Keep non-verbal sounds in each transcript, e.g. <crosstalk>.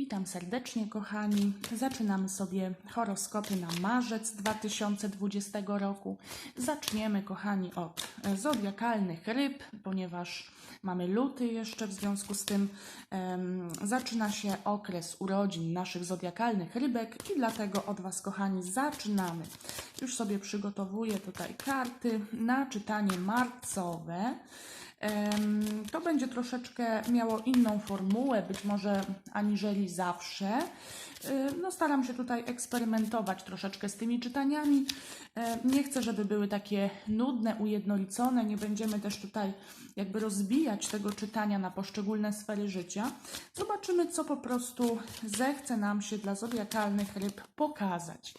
Witam serdecznie, kochani. Zaczynamy sobie horoskopy na marzec 2020 roku. Zaczniemy, kochani, od e, zodiakalnych ryb, ponieważ mamy luty jeszcze, w związku z tym em, zaczyna się okres urodzin naszych zodiakalnych rybek i dlatego od Was, kochani, zaczynamy. Już sobie przygotowuję tutaj karty na czytanie marcowe. To będzie troszeczkę miało inną formułę, być może aniżeli zawsze. No, staram się tutaj eksperymentować troszeczkę z tymi czytaniami. Nie chcę, żeby były takie nudne, ujednolicone. Nie będziemy też tutaj jakby rozbijać tego czytania na poszczególne sfery życia. Zobaczymy, co po prostu zechce nam się dla zodiakalnych ryb pokazać.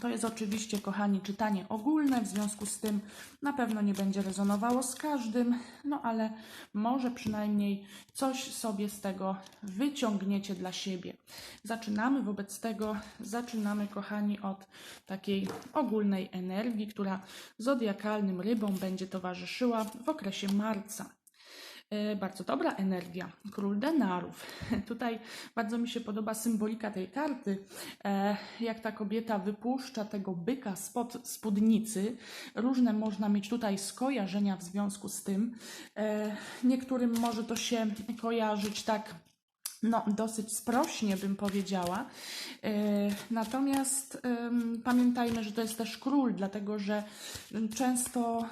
To jest oczywiście, kochani, czytanie ogólne, w związku z tym na pewno nie będzie rezonowało z każdym, no ale może przynajmniej coś sobie z tego wyciągniecie dla siebie. Zaczynamy wobec tego, zaczynamy, kochani, od takiej ogólnej energii, która zodiakalnym rybom będzie towarzyszyła w okresie marca. E, Bardzo dobra energia. Król denarów. <laughs> Tutaj bardzo mi się podoba symbolika tej karty. E, Jak ta kobieta wypuszcza tego byka spod spódnicy. Różne można mieć tutaj skojarzenia w związku z tym. E, Niektórym może to się kojarzyć tak no, dosyć sprośnie bym powiedziała. E, Natomiast pamiętajmy, że to jest też król, dlatego że często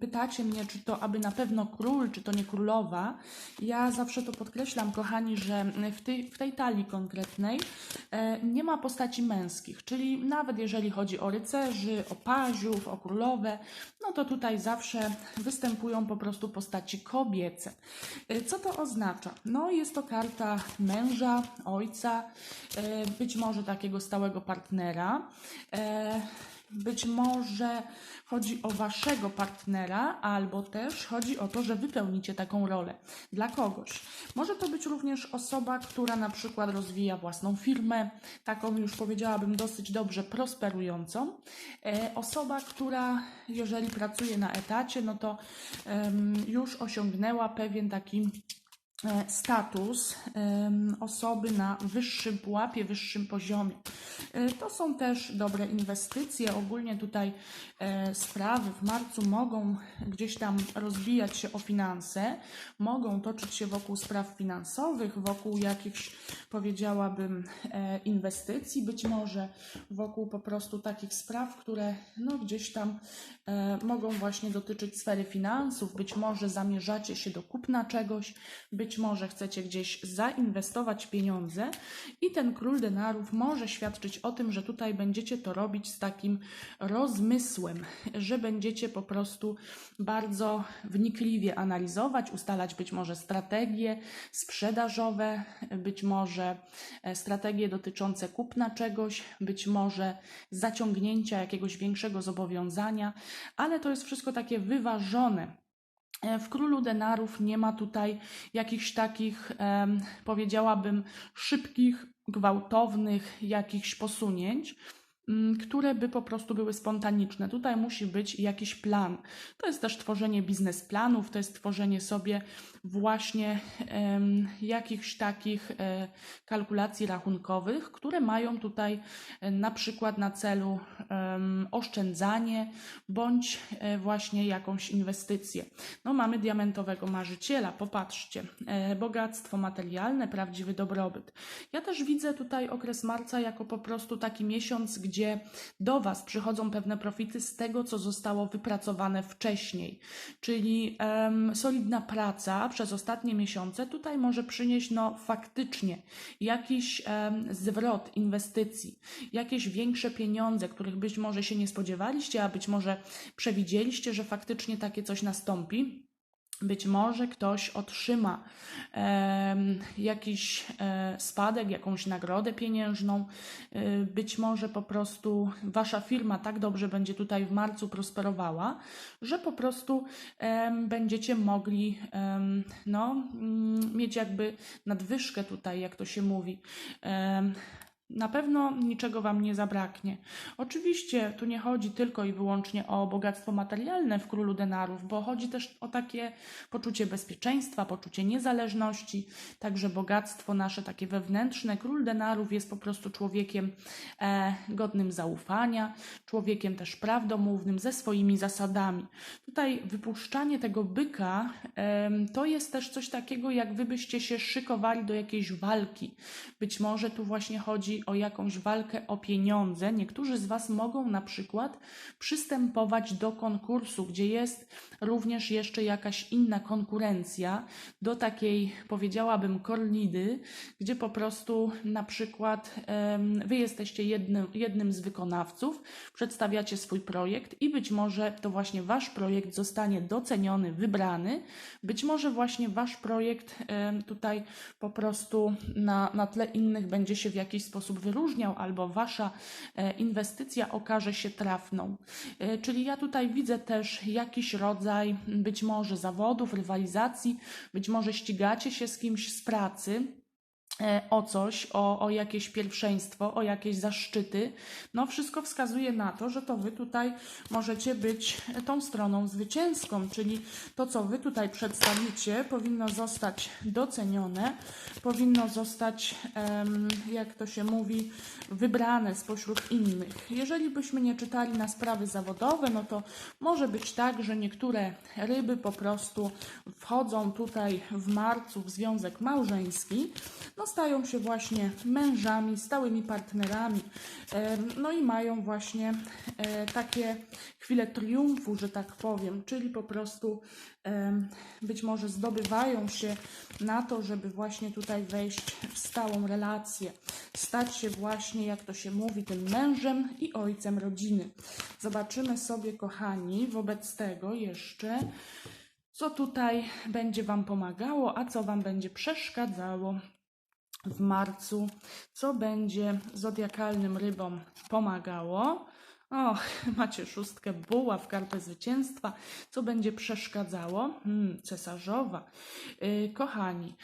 pytacie mnie, czy to aby na pewno król, czy to nie królowa. Ja zawsze to podkreślam, kochani, że w tej, w tej talii konkretnej e, nie ma postaci męskich, czyli nawet jeżeli chodzi o rycerzy, o paziów, o królowe, no to tutaj zawsze występują po prostu postaci kobiece. E, Co to oznacza? No jest to karta męża, ojca, e, być może takiego stałego partnera. e, Być może chodzi o waszego partnera, albo też chodzi o to, że wypełnicie taką rolę dla kogoś. Może to być również osoba, która na przykład rozwija własną firmę, taką już powiedziałabym dosyć dobrze prosperującą. E, Osoba, która jeżeli pracuje na etacie, no to już osiągnęła pewien taki status em, osoby na wyższym pułapie, wyższym poziomie. E, To są też dobre inwestycje. Ogólnie tutaj e, sprawy w marcu mogą gdzieś tam rozbijać się o finanse, mogą toczyć się wokół spraw finansowych, wokół jakichś, powiedziałabym, e, inwestycji, być może wokół po prostu takich spraw, które no, gdzieś tam e, mogą właśnie dotyczyć sfery finansów, być może zamierzacie się do kupna czegoś, być może chcecie gdzieś zainwestować pieniądze i ten król denarów może świadczyć o tym, że tutaj będziecie to robić z takim rozmysłem, że będziecie po prostu bardzo wnikliwie analizować, ustalać być może strategie sprzedażowe, być może e, strategie dotyczące kupna czegoś, być może zaciągnięcia jakiegoś większego zobowiązania, ale to jest wszystko takie wyważone. E, W królu denarów nie ma tutaj jakichś takich, powiedziałabym, szybkich, gwałtownych jakichś posunięć, które by po prostu były spontaniczne. Tutaj musi być jakiś plan. To jest też tworzenie biznesplanów, to jest tworzenie sobie właśnie em, jakichś takich e, kalkulacji rachunkowych, które mają tutaj e, na przykład na celu oszczędzanie bądź e, właśnie jakąś inwestycję. No mamy diamentowego marzyciela, popatrzcie, bogactwo materialne, prawdziwy dobrobyt. Ja też widzę tutaj okres marca jako po prostu taki miesiąc, gdzie do Was przychodzą pewne profity z tego, co zostało wypracowane wcześniej, czyli em, solidna praca przez ostatnie miesiące tutaj może przynieść no faktycznie jakiś em, zwrot inwestycji, jakieś większe pieniądze, których być może się nie spodziewaliście, a być może przewidzieliście, że faktycznie takie coś nastąpi. Być może ktoś otrzyma em, jakiś e, spadek, jakąś nagrodę pieniężną. E, być może po prostu wasza firma tak dobrze będzie tutaj w marcu prosperowała, że po prostu em, będziecie mogli em, no, mm, mieć jakby nadwyżkę tutaj, jak to się mówi. Em, Na pewno niczego Wam nie zabraknie. Oczywiście tu nie chodzi tylko i wyłącznie o bogactwo materialne w królu denarów, bo chodzi też o takie poczucie bezpieczeństwa, poczucie niezależności, także bogactwo nasze takie wewnętrzne. Król denarów jest po prostu człowiekiem e, godnym zaufania, człowiekiem też prawdomównym, ze swoimi zasadami. Tutaj wypuszczanie tego byka em, to jest też coś takiego, jak wy byście się szykowali do jakiejś walki. Być może tu właśnie chodzi o jakąś walkę o pieniądze. Niektórzy z Was mogą na przykład przystępować do konkursu, gdzie jest również jeszcze jakaś inna konkurencja, do takiej powiedziałabym korlidy, gdzie po prostu na przykład Wy jesteście jednym, jednym z wykonawców, przedstawiacie swój projekt i być może to właśnie Wasz projekt zostanie doceniony, wybrany. Być może właśnie Wasz projekt tutaj po prostu na, na tle innych będzie się w jakiś sposób wyróżniał, albo Wasza e, inwestycja okaże się trafną. E, Czyli ja tutaj widzę też jakiś rodzaj być może zawodów, rywalizacji, być może ścigacie się z kimś z pracy o coś, o, o jakieś pierwszeństwo, o jakieś zaszczyty. No, wszystko wskazuje na to, że to wy tutaj możecie być tą stroną zwycięską, czyli to, co wy tutaj przedstawicie, powinno zostać docenione, powinno zostać, jak to się mówi, wybrane spośród innych. Jeżeli byśmy nie czytali na sprawy zawodowe, no to może być tak, że niektóre ryby po prostu wchodzą tutaj w marcu w związek małżeński, no stają się właśnie mężami, stałymi partnerami, em, no i mają właśnie e, takie chwile triumfu, że tak powiem, czyli po prostu em, być może zdobywają się na to, żeby właśnie tutaj wejść w stałą relację, stać się właśnie, jak to się mówi, tym mężem i ojcem rodziny. Zobaczymy sobie, kochani, wobec tego jeszcze, co tutaj będzie Wam pomagało, a co Wam będzie przeszkadzało w marcu, co będzie zodiakalnym rybom pomagało. Och, <laughs> macie szóstkę buław, kartę zwycięstwa. Co będzie przeszkadzało? Hmm, cesarzowa. Yy, kochani,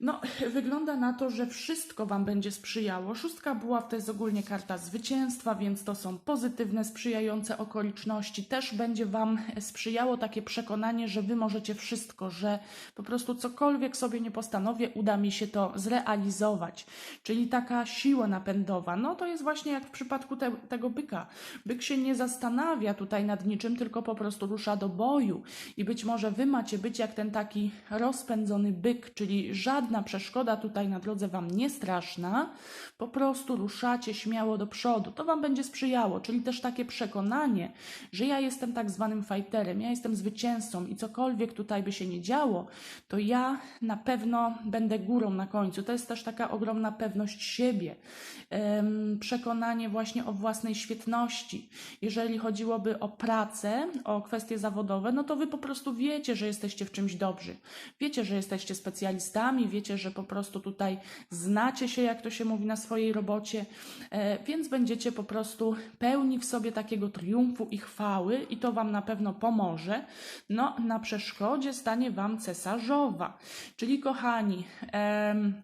no, <laughs> wygląda na to, że wszystko Wam będzie sprzyjało. Szóstka buław to jest ogólnie karta zwycięstwa, więc to są pozytywne, sprzyjające okoliczności. Też będzie Wam sprzyjało takie przekonanie, że Wy możecie wszystko, że po prostu cokolwiek sobie nie postanowię, uda mi się to zrealizować. Czyli taka siła napędowa. No to jest właśnie jak w przypadku te, tego byka. Byk się nie zastanawia tutaj nad niczym, tylko po prostu rusza do boju. I być może Wy macie być jak ten taki rozpędzony byk, czyli żadna przeszkoda tutaj na drodze Wam nie straszna, po prostu ruszacie śmiało do przodu. To Wam będzie sprzyjało, czyli też takie przekonanie, że ja jestem tak zwanym fighterem, ja jestem zwycięzcą i cokolwiek tutaj by się nie działo, to ja na pewno będę górą na końcu. To jest też taka ogromna pewność siebie, przekonanie właśnie o własnej świetności. Jeżeli chodziłoby o pracę, o kwestie zawodowe, no to Wy po prostu wiecie, że jesteście w czymś dobrzy. Wiecie, że jesteście specjalistami, wiecie, że po prostu tutaj znacie się, jak to się mówi, na swojej robocie, e, więc będziecie po prostu pełni w sobie takiego triumfu i chwały i to Wam na pewno pomoże. No, na przeszkodzie stanie Wam cesarzowa. Czyli kochani, em,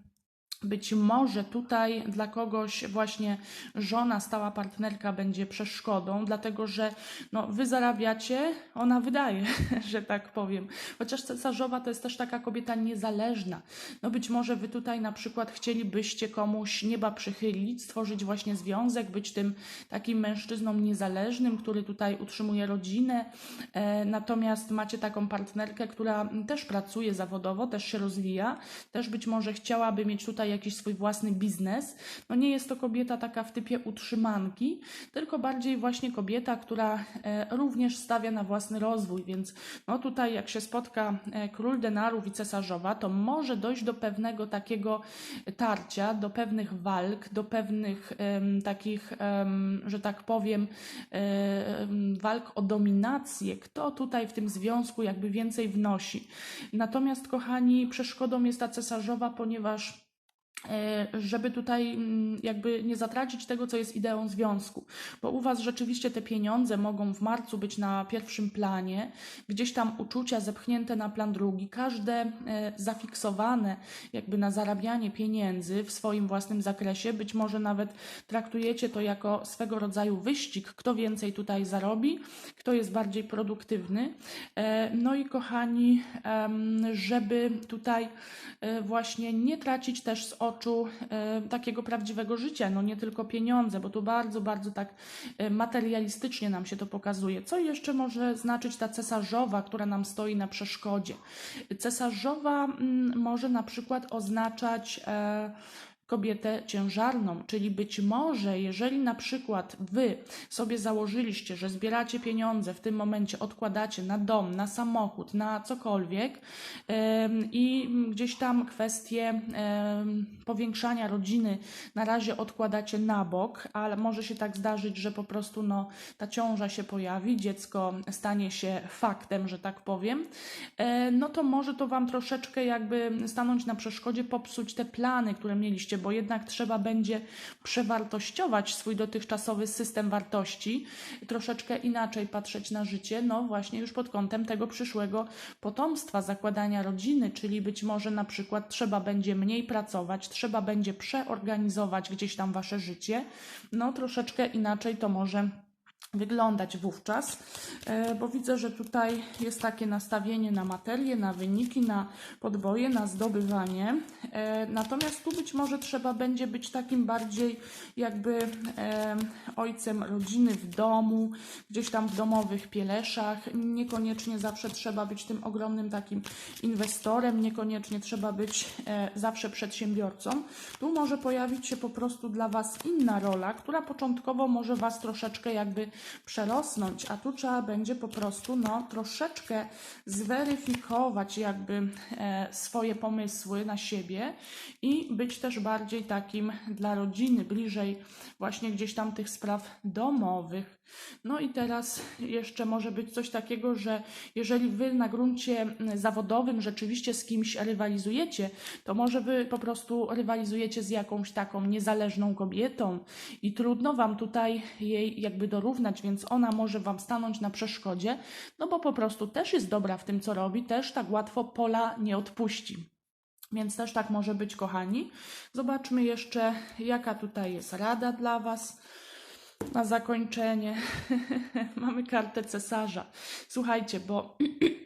być może tutaj dla kogoś właśnie żona, stała partnerka będzie przeszkodą, dlatego że no, wy zarabiacie, ona wydaje, <laughs> że tak powiem. Chociaż cesarzowa to jest też taka kobieta niezależna. No być może wy tutaj na przykład chcielibyście komuś nieba przychylić, stworzyć właśnie związek, być tym takim mężczyzną niezależnym, który tutaj utrzymuje rodzinę. E, natomiast macie taką partnerkę, która też pracuje zawodowo, też się rozwija, też być może chciałaby mieć tutaj jakiś swój własny biznes. No nie jest to kobieta taka w typie utrzymanki, tylko bardziej właśnie kobieta, która e, również stawia na własny rozwój, więc no tutaj jak się spotka e, król denarów i cesarzowa, to może dojść do pewnego takiego tarcia, do pewnych walk, do pewnych em, takich, em, że tak powiem, em, walk o dominację, kto tutaj w tym związku jakby więcej wnosi. Natomiast, kochani, przeszkodą jest ta cesarzowa, ponieważ żeby tutaj mm, jakby nie zatracić tego, co jest ideą związku. Bo u Was rzeczywiście te pieniądze mogą w marcu być na pierwszym planie, gdzieś tam uczucia zepchnięte na plan drugi, każde e, zafiksowane jakby na zarabianie pieniędzy w swoim własnym zakresie. Być może nawet traktujecie to jako swego rodzaju wyścig, kto więcej tutaj zarobi, kto jest bardziej produktywny. E, No i kochani, żeby tutaj e, właśnie nie tracić też z oczu e, takiego prawdziwego życia, no nie tylko pieniądze, bo tu bardzo, bardzo tak e, materialistycznie nam się to pokazuje. Co jeszcze może znaczyć ta cesarzowa, która nam stoi na przeszkodzie? Cesarzowa mm, może na przykład oznaczać e, kobietę ciężarną, czyli być może, jeżeli na przykład wy sobie założyliście, że zbieracie pieniądze, w tym momencie odkładacie na dom, na samochód, na cokolwiek em, i gdzieś tam kwestie em, powiększania rodziny na razie odkładacie na bok, ale może się tak zdarzyć, że po prostu no, ta ciąża się pojawi, dziecko stanie się faktem, że tak powiem, e, no to może to Wam troszeczkę jakby stanąć na przeszkodzie, popsuć te plany, które mieliście, bo jednak trzeba będzie przewartościować swój dotychczasowy system wartości, troszeczkę inaczej patrzeć na życie, no właśnie już pod kątem tego przyszłego potomstwa, zakładania rodziny, czyli być może na przykład trzeba będzie mniej pracować, trzeba będzie przeorganizować gdzieś tam Wasze życie, no troszeczkę inaczej to może wyglądać wówczas, e, bo widzę, że tutaj jest takie nastawienie na materię, na wyniki, na podboje, na zdobywanie. E, Natomiast tu być może trzeba będzie być takim bardziej jakby ojcem rodziny w domu, gdzieś tam w domowych pieleszach. Niekoniecznie zawsze trzeba być tym ogromnym takim inwestorem, niekoniecznie trzeba być e, zawsze przedsiębiorcą. Tu może pojawić się po prostu dla Was inna rola, która początkowo może Was troszeczkę jakby przerosnąć, a tu trzeba będzie po prostu no, troszeczkę zweryfikować jakby e, swoje pomysły na siebie i być też bardziej takim dla rodziny, bliżej właśnie gdzieś tam tych spraw domowych. No i teraz jeszcze może być coś takiego, że jeżeli wy na gruncie zawodowym rzeczywiście z kimś rywalizujecie, to może wy po prostu rywalizujecie z jakąś taką niezależną kobietą i trudno wam tutaj jej jakby dorównać, więc ona może wam stanąć na przeszkodzie, no bo po prostu też jest dobra w tym, co robi, też tak łatwo pola nie odpuści. Więc też tak może być, kochani. Zobaczmy jeszcze, jaka tutaj jest rada dla Was. Na zakończenie <laughs> mamy kartę cesarza. Słuchajcie, bo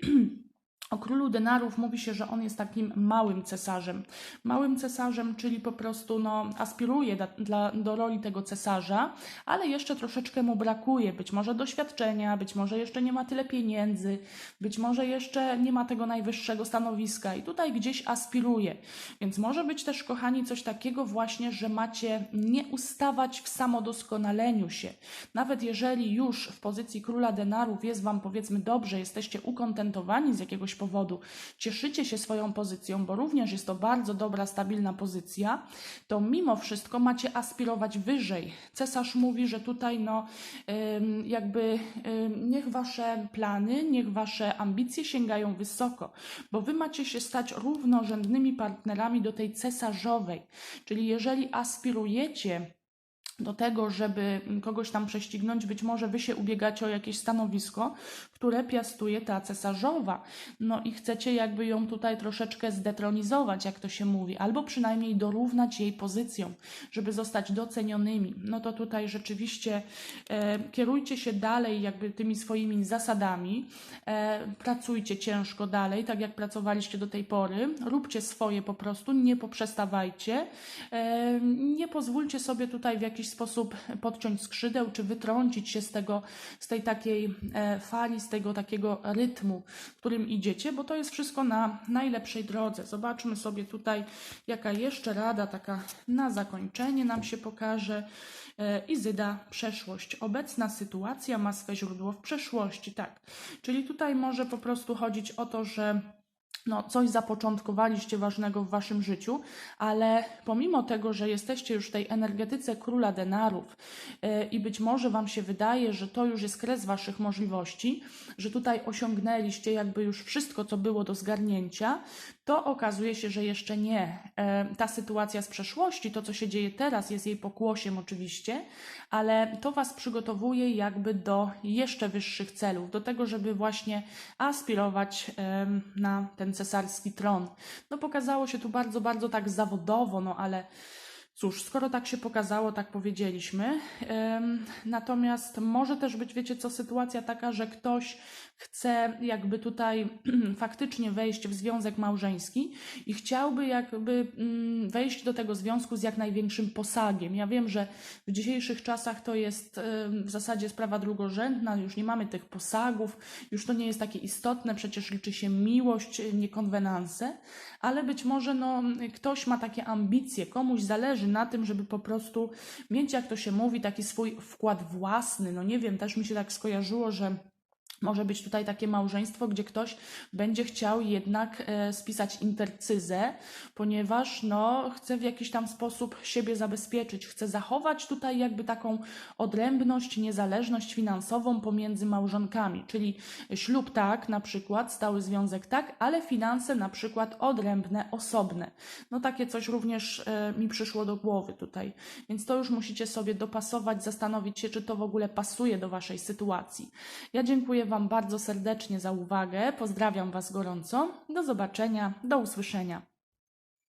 <clears throat> o królu denarów mówi się, że on jest takim małym cesarzem. Małym cesarzem, czyli po prostu no, aspiruje da, dla, do roli tego cesarza, ale jeszcze troszeczkę mu brakuje. Być może doświadczenia, być może jeszcze nie ma tyle pieniędzy, być może jeszcze nie ma tego najwyższego stanowiska i tutaj gdzieś aspiruje. Więc może być też, kochani, coś takiego właśnie, że macie nie ustawać w samodoskonaleniu się. Nawet jeżeli już w pozycji króla denarów jest Wam powiedzmy dobrze, jesteście ukontentowani z jakiegoś powodu, cieszycie się swoją pozycją, bo również jest to bardzo dobra, stabilna pozycja, to mimo wszystko macie aspirować wyżej. Cesarz mówi, że tutaj no jakby niech Wasze plany, niech Wasze ambicje sięgają wysoko, bo Wy macie się stać równorzędnymi partnerami do tej cesarzowej. Czyli jeżeli aspirujecie do tego, żeby kogoś tam prześcignąć, być może wy się ubiegacie o jakieś stanowisko, które piastuje ta cesarzowa. No i chcecie jakby ją tutaj troszeczkę zdetronizować, jak to się mówi, albo przynajmniej dorównać jej pozycją, żeby zostać docenionymi. No to tutaj rzeczywiście e, kierujcie się dalej jakby tymi swoimi zasadami, e, pracujcie ciężko dalej, tak jak pracowaliście do tej pory, róbcie swoje po prostu, nie poprzestawajcie, e, nie pozwólcie sobie tutaj w jakiś sposób podciąć skrzydeł, czy wytrącić się z tego, z tej takiej e, fali, tego takiego rytmu, którym idziecie, bo to jest wszystko na najlepszej drodze. Zobaczmy sobie tutaj, jaka jeszcze rada taka na zakończenie nam się pokaże. E, Izyda, przeszłość. Obecna sytuacja ma swe źródło w przeszłości, tak. Czyli tutaj może po prostu chodzić o to, że no, coś zapoczątkowaliście ważnego w waszym życiu, ale pomimo tego, że jesteście już w tej energetyce króla denarów yy, i być może wam się wydaje, że to już jest kres waszych możliwości, że tutaj osiągnęliście jakby już wszystko, co było do zgarnięcia, to okazuje się, że jeszcze nie. E, Ta sytuacja z przeszłości, to co się dzieje teraz, jest jej pokłosiem oczywiście, ale to Was przygotowuje jakby do jeszcze wyższych celów, do tego, żeby właśnie aspirować na ten cesarski tron. No pokazało się tu bardzo, bardzo tak zawodowo, no ale cóż, skoro tak się pokazało, tak powiedzieliśmy. Natomiast może też być, wiecie co, sytuacja taka, że ktoś chce jakby tutaj <clears throat> faktycznie wejść w związek małżeński i chciałby jakby mm, wejść do tego związku z jak największym posagiem. Ja wiem, że w dzisiejszych czasach to jest w zasadzie sprawa drugorzędna, już nie mamy tych posagów, już to nie jest takie istotne, przecież liczy się miłość, y, nie konwenanse, ale być może no, ktoś ma takie ambicje, komuś zależy na tym, żeby po prostu mieć, jak to się mówi, taki swój wkład własny. No nie wiem, też mi się tak skojarzyło, że może być tutaj takie małżeństwo, gdzie ktoś będzie chciał jednak e, spisać intercyzę, ponieważ no, chce w jakiś tam sposób siebie zabezpieczyć, chce zachować tutaj jakby taką odrębność, niezależność finansową pomiędzy małżonkami, czyli ślub tak, na przykład, stały związek tak, ale finanse na przykład odrębne, osobne. No takie coś również e, mi przyszło do głowy tutaj, więc to już musicie sobie dopasować, zastanowić się, czy to w ogóle pasuje do Waszej sytuacji. Ja dziękuję Wam bardzo serdecznie za uwagę, pozdrawiam Was gorąco, do zobaczenia, do usłyszenia.